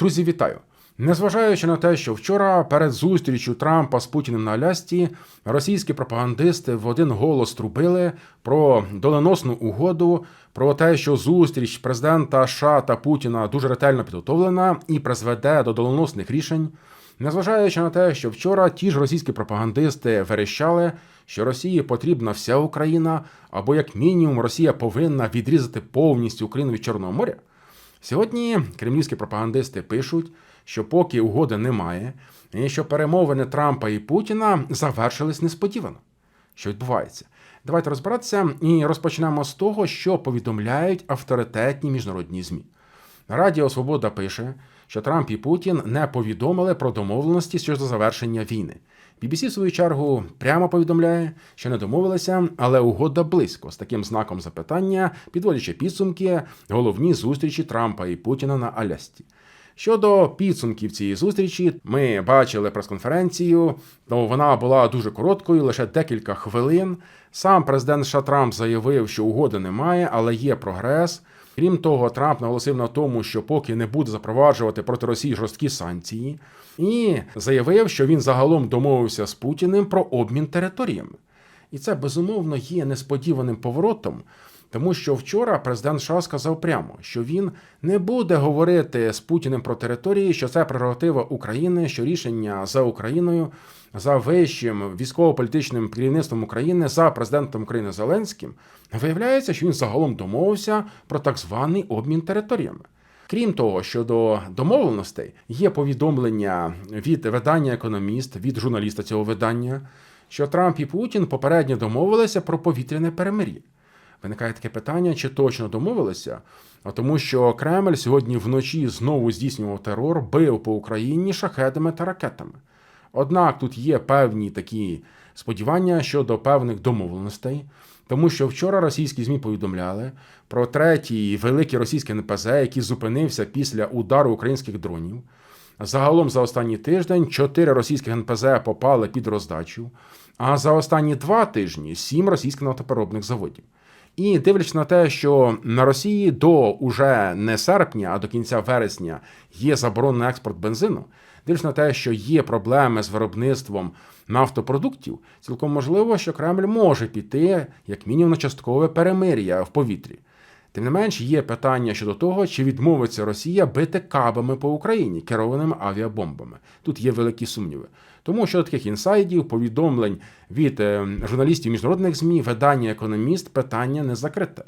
Друзі, вітаю! Незважаючи на те, що вчора перед зустрічю Трампа з Путіним на Алясці російські пропагандисти в один голос трубили про доленосну угоду, про те, що зустріч президента США та Путіна дуже ретельно підготовлена і призведе до доленосних рішень. Незважаючи на те, що вчора ті ж російські пропагандисти верещали, що Росії потрібна вся Україна, або як мінімум Росія повинна відрізати повністю Україну від Чорного моря. Сьогодні кремлівські пропагандисти пишуть, що поки угоди немає, і що перемовини Трампа і Путіна завершились несподівано. Що відбувається? Давайте розбиратися і розпочнемо з того, що повідомляють авторитетні міжнародні ЗМІ. Радіо Свобода пише, що Трамп і Путін не повідомили про домовленості щодо завершення війни. BBC, в свою чергу, прямо повідомляє, що не домовилися, але угода близько з таким знаком запитання, підводячи підсумки головні зустрічі Трампа і Путіна на Алясці. Щодо підсумків цієї зустрічі, ми бачили прес-конференцію, то вона була дуже короткою, лише декілька хвилин. Сам президент США Трамп заявив, що угоди немає, але є прогрес. Крім того, Трамп наголосив на тому, що поки не буде запроваджувати проти Росії жорсткі санкції, і заявив, що він загалом домовився з Путіним про обмін територіями. І це безумовно є несподіваним поворотом. Тому що вчора президент США сказав прямо, що він не буде говорити з Путіним про території, що це прерогатива України, що рішення за Україною, за вищим військово-політичним керівництвом України, за президентом України Зеленським, виявляється, що він загалом домовився про так званий обмін територіями. Крім того, щодо домовленостей, є повідомлення від видання Економіст, від журналіста цього видання, що Трамп і Путін попередньо домовилися про повітряне перемир'я. Виникає таке питання, чи точно домовилися, а тому, що Кремль сьогодні вночі знову здійснював терор, бив по Україні шахедами та ракетами. Однак тут є певні такі сподівання щодо певних домовленостей, тому що вчора російські ЗМІ повідомляли про третій великий російський НПЗ, який зупинився після удару українських дронів. Загалом за останній тиждень чотири російських НПЗ попали під роздачу, а за останні два тижні сім російських нафтопереробних заводів. І дивлячись на те, що на Росії до уже не серпня, а до кінця вересня є заборонений експорт бензину, дивлячись на те, що є проблеми з виробництвом нафтопродуктів, цілком можливо, що Кремль може піти як мінімум на часткове перемир'я в повітрі. Тим не менш, є питання щодо того, чи відмовиться Росія бити кабами по Україні керованими авіабомбами. Тут є великі сумніви. Тому що таких інсайдів, повідомлень від е, журналістів міжнародних ЗМІ, видання економіст питання не закрите.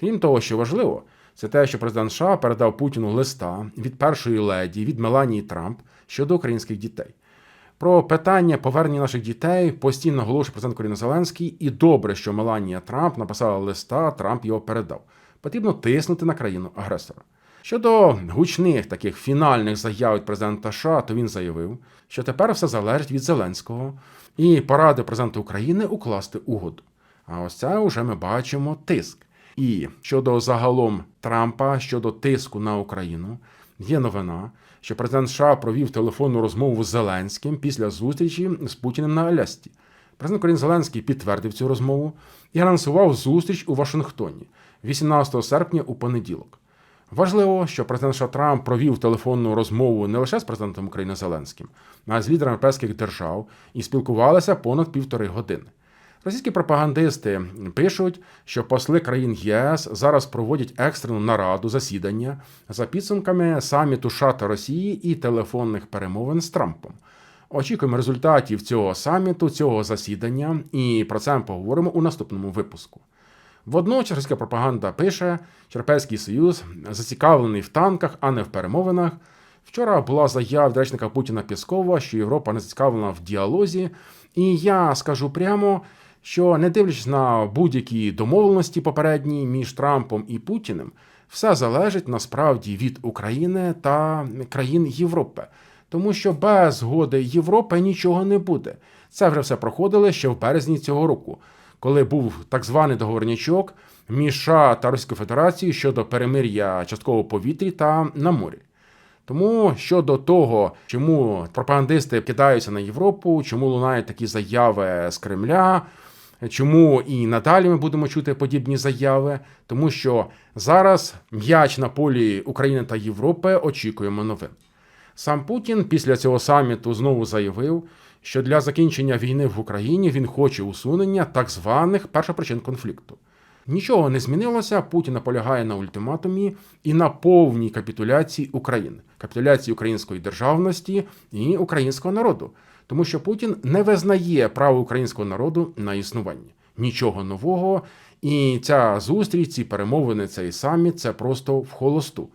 Крім того, що важливо, це те, що президент США передав Путіну листа від першої леді від Меланії Трамп щодо українських дітей. Про питання повернення наших дітей постійно наголошує президент Коріна Зеленський, і добре, що Меланія Трамп написала листа, Трамп його передав. Потрібно тиснути на країну агресора. Щодо гучних таких фінальних заяв від президента США, то він заявив, що тепер все залежить від Зеленського і порадив президенту України укласти угоду. А ось це вже ми бачимо тиск. І щодо загалом Трампа щодо тиску на Україну, є новина, що президент США провів телефонну розмову з Зеленським після зустрічі з Путіним на Алясці. Президент України Зеленський підтвердив цю розмову і анонсував зустріч у Вашингтоні 18 серпня у понеділок. Важливо, що президент США Трамп провів телефонну розмову не лише з президентом України Зеленським, а й з лідерами європейських держав і спілкувалися понад півтори години. Російські пропагандисти пишуть, що посли країн ЄС зараз проводять екстрену нараду засідання за підсумками саміту США та Росії і телефонних перемовин з Трампом. Очікуємо результатів цього саміту, цього засідання, і про це ми поговоримо у наступному випуску. Водночас російська пропаганда пише, що Європейський Союз зацікавлений в танках, а не в перемовинах. Вчора була заява речника Путіна Піскова, що Європа не зацікавлена в діалозі. І я скажу прямо, що не дивлячись на будь-які домовленості попередні між Трампом і Путіним, все залежить насправді від України та країн Європи. Тому що без згоди Європи нічого не буде. Це вже все проходили ще в березні цього року коли був так званий договорнячок між США та Російською Федерацією щодо перемир'я частково повітрі та на морі. Тому щодо того, чому пропагандисти кидаються на Європу, чому лунають такі заяви з Кремля, Чому і надалі ми будемо чути подібні заяви? Тому що зараз м'яч на полі України та Європи очікуємо новин. Сам Путін після цього саміту знову заявив, що для закінчення війни в Україні він хоче усунення так званих першопричин конфлікту. Нічого не змінилося. Путін наполягає на ультиматумі і на повній капітуляції України, капітуляції української державності і українського народу, тому що Путін не визнає право українського народу на існування. Нічого нового. І ця зустріч, ці перемовини, цей саміт це просто в холосту.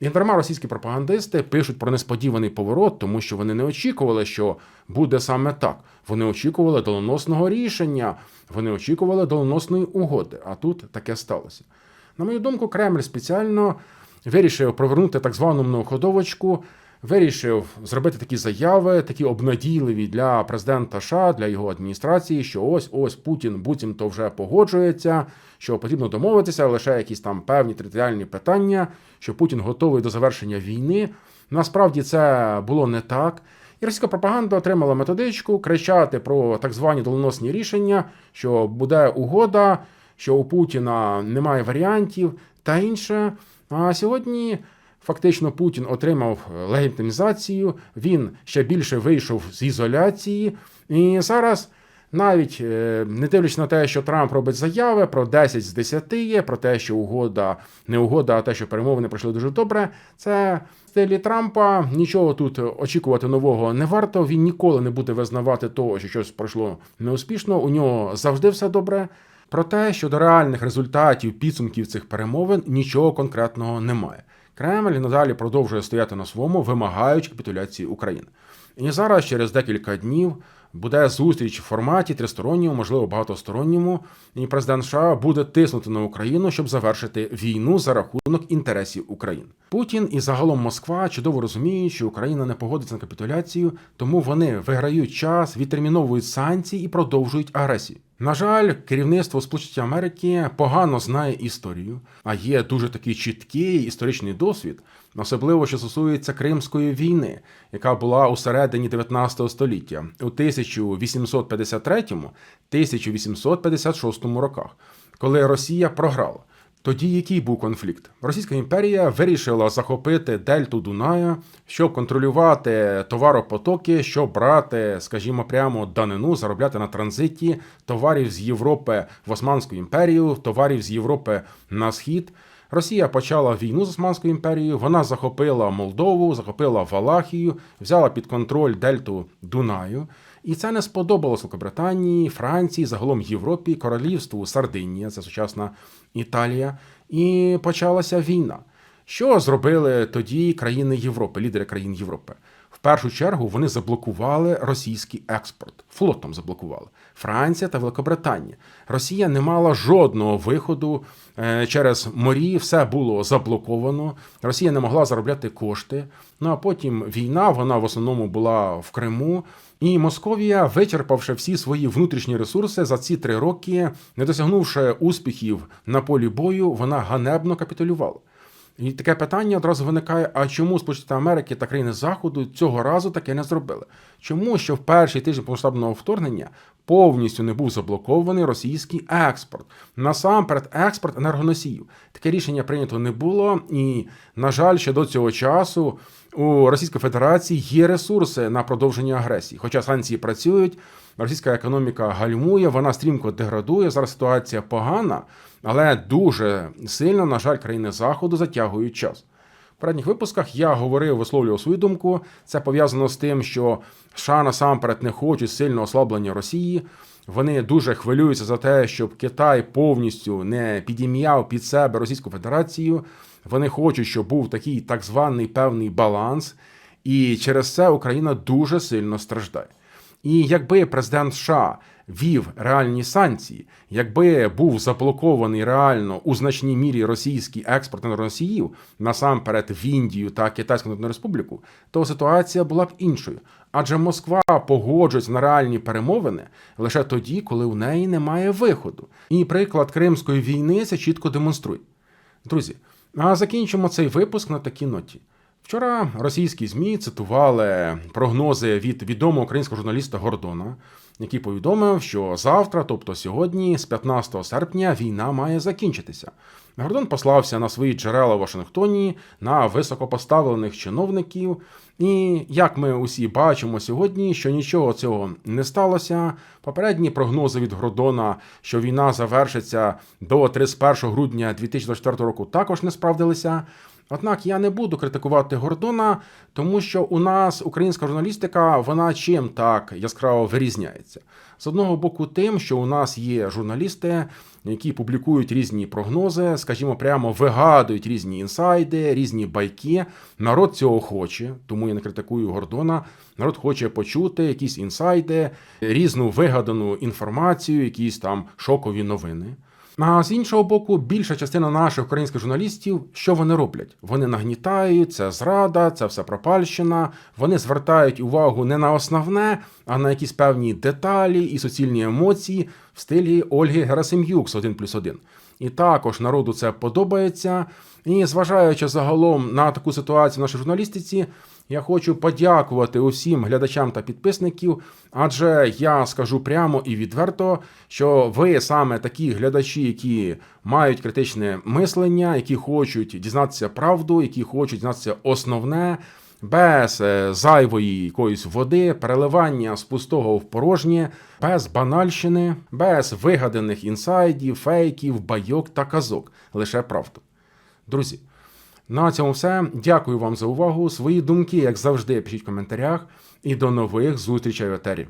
І російські пропагандисти пишуть про несподіваний поворот, тому що вони не очікували, що буде саме так. Вони очікували доленосного рішення, вони очікували доленосної угоди. А тут таке сталося. На мою думку, Кремль спеціально вирішив провернути так звану многоходовочку, вирішив зробити такі заяви, такі обнадійливі для президента США, для його адміністрації, що ось ось Путін буцімто вже погоджується, що потрібно домовитися, лише якісь там певні територіальні питання, що Путін готовий до завершення війни. Насправді це було не так. І російська пропаганда отримала методичку кричати про так звані доленосні рішення, що буде угода, що у Путіна немає варіантів та інше. А сьогодні фактично Путін отримав легітимізацію, він ще більше вийшов з ізоляції. І зараз, навіть е, не дивлячись на те, що Трамп робить заяви про 10 з 10 є, про те, що угода не угода, а те, що перемовини пройшли дуже добре, це стилі Трампа. Нічого тут очікувати нового не варто. Він ніколи не буде визнавати того, що щось пройшло неуспішно. У нього завжди все добре. Проте щодо реальних результатів підсумків цих перемовин нічого конкретного немає. Кремль надалі продовжує стояти на своєму, вимагаючи капітуляції України. І зараз, через декілька днів, буде зустріч в форматі тристоронньому, можливо, багатосторонньому, і президент США буде тиснути на Україну, щоб завершити війну за рахунок інтересів України. Путін і загалом Москва чудово розуміють, що Україна не погодиться на капітуляцію, тому вони виграють час, відтерміновують санкції і продовжують агресію. На жаль, керівництво Сполучених Америки погано знає історію, а є дуже такий чіткий історичний досвід, особливо що стосується Кримської війни, яка була у середині 19 століття у 1853-1856 роках, коли Росія програла. Тоді який був конфлікт? Російська імперія вирішила захопити дельту Дуная, щоб контролювати товаропотоки, щоб брати, скажімо, прямо данину, заробляти на транзиті товарів з Європи в Османську імперію, товарів з Європи на схід. Росія почала війну з Османською імперією. Вона захопила Молдову, захопила Валахію, взяла під контроль дельту Дунаю. І це не сподобалось Великобританії, Франції, загалом Європі, королівству Сардинія, це сучасна Італія, і почалася війна. Що зробили тоді країни Європи, лідери країн Європи? В першу чергу вони заблокували російський експорт, флотом заблокували Франція та Великобританія. Росія не мала жодного виходу е, через морі, все було заблоковано. Росія не могла заробляти кошти. Ну а потім війна, вона в основному була в Криму. І Московія, вичерпавши всі свої внутрішні ресурси за ці три роки, не досягнувши успіхів на полі бою, вона ганебно капітулювала. І таке питання одразу виникає: а чому Сполучені Америки та країни Заходу цього разу таке не зробили? Чому що в перший тиждень повномасштабного вторгнення повністю не був заблокований російський експорт? Насамперед, експорт енергоносіїв. Таке рішення прийнято не було, і, на жаль, ще до цього часу у Російської Федерації є ресурси на продовження агресії. Хоча санкції працюють, російська економіка гальмує, вона стрімко деградує. Зараз ситуація погана, але дуже сильно, на жаль, країни Заходу затягують час. В передніх випусках я говорив, висловлював свою думку. Це пов'язано з тим, що США насамперед не хочуть сильного ослаблення Росії. Вони дуже хвилюються за те, щоб Китай повністю не підім'яв під себе Російську Федерацію. Вони хочуть, щоб був такий так званий певний баланс, і через це Україна дуже сильно страждає. І якби президент США вів реальні санкції, якби був заблокований реально у значній мірі російський експорт на енергоносіїв, насамперед в Індію та Китайську Народну Республіку, то ситуація була б іншою. Адже Москва погоджується на реальні перемовини лише тоді, коли у неї немає виходу. І приклад Кримської війни це чітко демонструє. Друзі, а закінчимо цей випуск на такій ноті. Вчора російські ЗМІ цитували прогнози від відомого українського журналіста Гордона, який повідомив, що завтра, тобто сьогодні, з 15 серпня, війна має закінчитися. Гордон послався на свої джерела в Вашингтоні, на високопоставлених чиновників. І як ми усі бачимо сьогодні, що нічого цього не сталося. Попередні прогнози від Гордона, що війна завершиться до 31 грудня 2024 року, також не справдилися. Однак я не буду критикувати Гордона, тому що у нас українська журналістика вона чим так яскраво вирізняється. З одного боку, тим, що у нас є журналісти, які публікують різні прогнози, скажімо, прямо вигадують різні інсайди, різні байки. Народ цього хоче, тому я не критикую Гордона. Народ хоче почути якісь інсайди, різну вигадану інформацію, якісь там шокові новини. А з іншого боку, більша частина наших українських журналістів, що вони роблять? Вони нагнітають, це зрада, це все пропальщина. Вони звертають увагу не на основне, а на якісь певні деталі і суцільні емоції в стилі Ольги Герасим'юк з 1 плюс 1. І також народу це подобається. І зважаючи загалом на таку ситуацію в нашій журналістиці, я хочу подякувати усім глядачам та підписників, адже я скажу прямо і відверто, що ви саме такі глядачі, які мають критичне мислення, які хочуть дізнатися правду, які хочуть дізнатися основне. Без е, зайвої якоїсь води, переливання з пустого в порожнє, без банальщини, без вигаданих інсайдів, фейків, байок та казок. Лише правду. Друзі, на цьому все. Дякую вам за увагу. Свої думки, як завжди, пишіть в коментарях. І до нових зустрічей в етері.